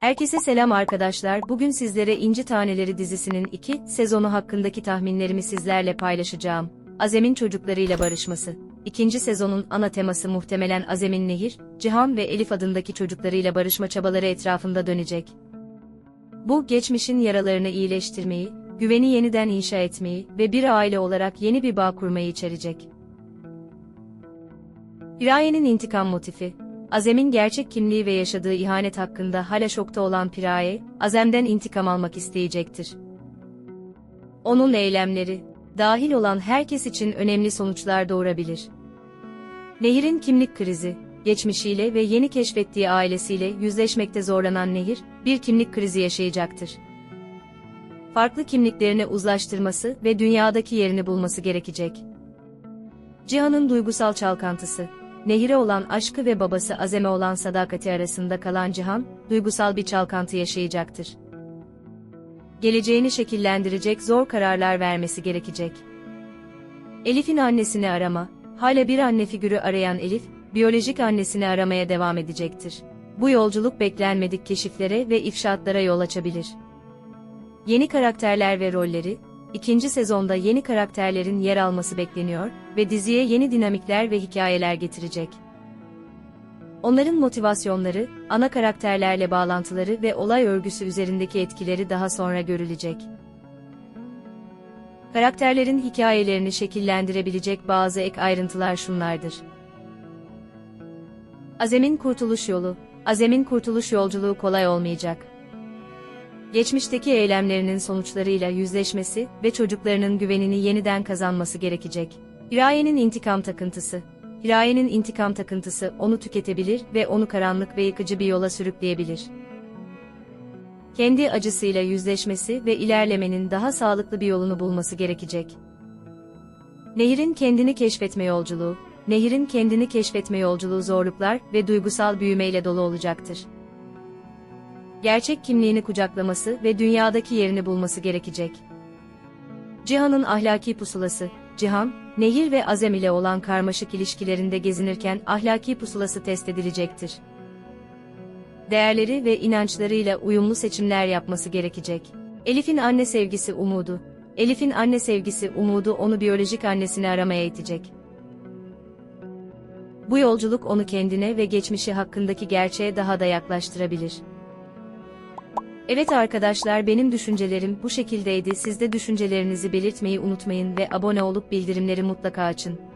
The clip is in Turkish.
Herkese selam arkadaşlar. Bugün sizlere İnci Taneleri dizisinin iki sezonu hakkındaki tahminlerimi sizlerle paylaşacağım. Azem'in çocuklarıyla barışması. İkinci sezonun ana teması muhtemelen Azem'in Nehir, Cihan ve Elif adındaki çocuklarıyla barışma çabaları etrafında dönecek. Bu, geçmişin yaralarını iyileştirmeyi, güveni yeniden inşa etmeyi ve bir aile olarak yeni bir bağ kurmayı içerecek. Piraye'nin intikam motifi, Azem'in gerçek kimliği ve yaşadığı ihanet hakkında hala şokta olan Piraye, Azem'den intikam almak isteyecektir. Onun eylemleri, dahil olan herkes için önemli sonuçlar doğurabilir. Nehir'in kimlik krizi, geçmişiyle ve yeni keşfettiği ailesiyle yüzleşmekte zorlanan Nehir, bir kimlik krizi yaşayacaktır. Farklı kimliklerini uzlaştırması ve dünyadaki yerini bulması gerekecek. Cihan'ın duygusal çalkantısı, Nehir'e olan aşkı ve babası Azem'e olan sadakati arasında kalan Cihan, duygusal bir çalkantı yaşayacaktır. Geleceğini şekillendirecek zor kararlar vermesi gerekecek. Elif'in annesini arama, hala bir anne figürü arayan Elif, biyolojik annesini aramaya devam edecektir. Bu yolculuk beklenmedik keşiflere ve ifşaatlara yol açabilir. Yeni karakterler ve rolleri, ikinci sezonda yeni karakterlerin yer alması bekleniyor ve diziye yeni dinamikler ve hikayeler getirecek. Onların motivasyonları, ana karakterlerle bağlantıları ve olay örgüsü üzerindeki etkileri daha sonra görülecek. Karakterlerin hikayelerini şekillendirebilecek bazı ek ayrıntılar şunlardır. Azem'in kurtuluş yolu, Azem'in kurtuluş yolculuğu kolay olmayacak. Geçmişteki eylemlerinin sonuçlarıyla yüzleşmesi ve çocuklarının güvenini yeniden kazanması gerekecek. Hiraye'nin intikam takıntısı. Hiraye'nin intikam takıntısı onu tüketebilir ve onu karanlık ve yıkıcı bir yola sürükleyebilir. Kendi acısıyla yüzleşmesi ve ilerlemenin daha sağlıklı bir yolunu bulması gerekecek. Nehir'in kendini keşfetme yolculuğu, Nehir'in kendini keşfetme yolculuğu zorluklar ve duygusal büyümeyle dolu olacaktır. Gerçek kimliğini kucaklaması ve dünyadaki yerini bulması gerekecek. Cihan'ın ahlaki pusulası, Cihan, Nehir ve Azem ile olan karmaşık ilişkilerinde gezinirken ahlaki pusulası test edilecektir. Değerleri ve inançlarıyla uyumlu seçimler yapması gerekecek. Elif'in anne sevgisi umudu. Elif'in anne sevgisi umudu onu biyolojik annesini aramaya itecek. Bu yolculuk onu kendine ve geçmişi hakkındaki gerçeğe daha da yaklaştırabilir. Evet arkadaşlar benim düşüncelerim bu şekildeydi. Siz de düşüncelerinizi belirtmeyi unutmayın ve abone olup bildirimleri mutlaka açın.